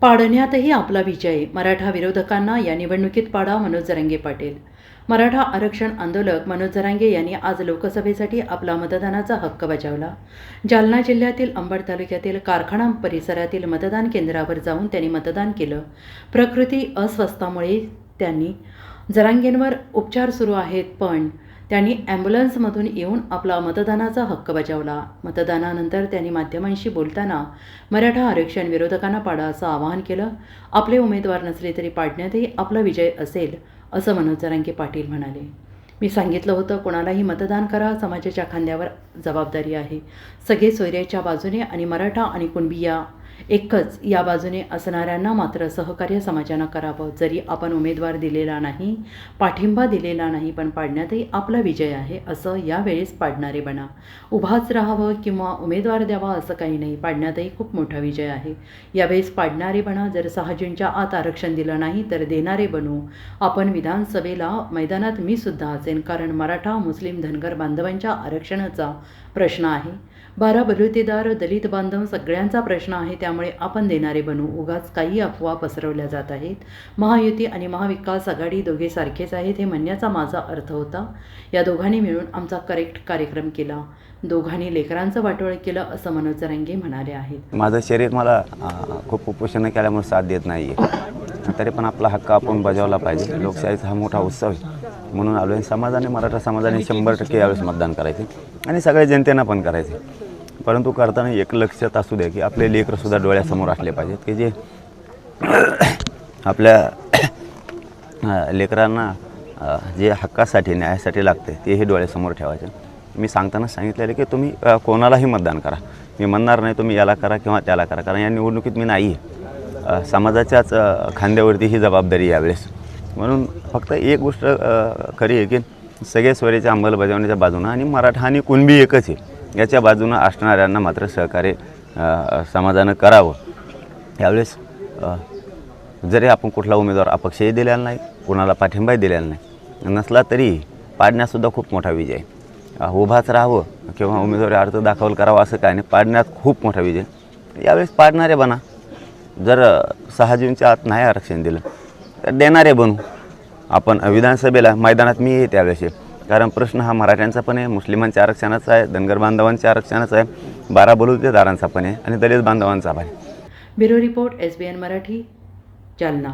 पाडण्यातही आपला विजय. मराठा विरोधकांना या निवडणुकीत पाडा मनोज जरांगे पाटील. मराठा आरक्षण आंदोलक मनोज जरांगे यांनी आज लोकसभेसाठी आपला मतदानाचा हक्क बजावला. जालना जिल्ह्यातील अंबड तालुक्यातील कारखाना परिसरातील मतदान केंद्रावर जाऊन त्यांनी मतदान केलं. प्रकृती अस्वस्थामुळे त्यांनी जरांगेंवर उपचार सुरू आहेत पण त्यांनी ॲम्ब्युलन्समधून येऊन आपला मतदानाचा हक्क बजावला. मतदानानंतर त्यांनी माध्यमांशी बोलताना मराठा आरक्षण विरोधकांना पाडा असं आवाहन केलं. आपले उमेदवार नसले तरी पाडण्यातही आपला विजय असेल असं मनोज जरांगे पाटील म्हणाले. मी सांगितलं होतं कोणालाही मतदान करा समाजाच्या खांद्यावर जबाबदारी आहे. सगळे सोयऱ्याच्या बाजूने आणि मराठा आणि कुणबिया एकच या बाजूने असणाऱ्यांना मात्र सहकार्य समाजानं करावं. जरी आपण उमेदवार दिलेला नाही पाठिंबा दिलेला नाही पण पाडण्यातही आपला विजय आहे असं यावेळेस पाडणारे बना. उभाच राहावं किंवा उमेदवार द्यावा असं काही नाही पाडण्यातही खूप मोठा विजय आहे. यावेळेस पाडणारे बना जर सहाजींच्या आत आरक्षण दिलं नाही तर देणारे बनू. आपण विधानसभेला मैदानात मी सुद्धा असेन कारण मराठा मुस्लिम धनगर बांधवांच्या आरक्षणाचा प्रश्न आहे. बारा बलुतेदार दलित बांधव सगळ्यांचा प्रश्न आहे त्या त्यामुळे आपण देणारे बनू उगाच काही अफवा पसरवल्या जात आहेत. महायुती आणि महाविकास आघाडी दोघे सारखेच आहेत हे म्हणण्याचा माझा अर्थ होता. या दोघांनी मिळून आमचा करेक्ट कार्यक्रम केला. दोघांनी लेकरांचं वाटोळ केलं असं मनोज रंगे म्हणाले आहेत. माझं शरीर मला खूप उपोषण केल्यामुळे साथ देत नाही आहे तरी पण आपला हक्क आपण बजावला पाहिजे. लोकशाहीचा हा मोठा उत्सव आहे. म्हणून आलो आहे समाजाने मराठा समाजाने शंभर टक्के यावेळेस मतदान करायचे. आणि सगळ्या जनतेनं पण करायचे. परंतु करताना एक लक्षात असू द्या की आपले लेकरंसुद्धा डोळ्यासमोर असले पाहिजेत की जे आपल्या लेकरांना जे हक्कासाठी न्यायासाठी लागते ते हे डोळ्यासमोर ठेवायचे. मी सांगताना सांगितलेलं की तुम्ही कोणालाही मतदान करा. मी म्हणणार नाही तुम्ही याला करा किंवा त्याला करा कारण या निवडणुकीत मी नाही आहे समाजाच्याच खांद्यावरती ही जबाबदारी यावेळेस. म्हणून फक्त एक गोष्ट खरी आहे की सगळे स्वरेच्या अंमलबजावणीच्या बाजूनं आणि मराठा आणि कुणबी एकच आहे. याच्या बाजूनं असणाऱ्यांना मात्र सहकार्य समाजानं करावं. यावेळेस जरी आपण कुठला उमेदवार अपक्षही दिलेला नाही कोणाला पाठिंबाही दिलेला नाही नसला तरी पाडण्यासुद्धा खूप मोठा विजय आहे. उभाच राहावं किंवा उमेदवारी अर्ज दाखल करावा असं काय नाही पाडण्यात खूप मोठा विजय यावेळेस पाडणारे बना. जर सहा जूनच्या आत नाही आरक्षण दिलं तर देणारे बनू. आपण विधानसभेला मैदानात मी आहे त्यावेळेस कारण प्रश्न हा मराठ्यांचा पण आहे मुस्लिमांच्या आरक्षणाचा आहे धनगर बांधवांच्या आरक्षणाचा आहे बारा बलुतेदारांचा पण आहे आणि दलित बांधवांचा पण आहे. Bureau report S B N Marathi Jalna.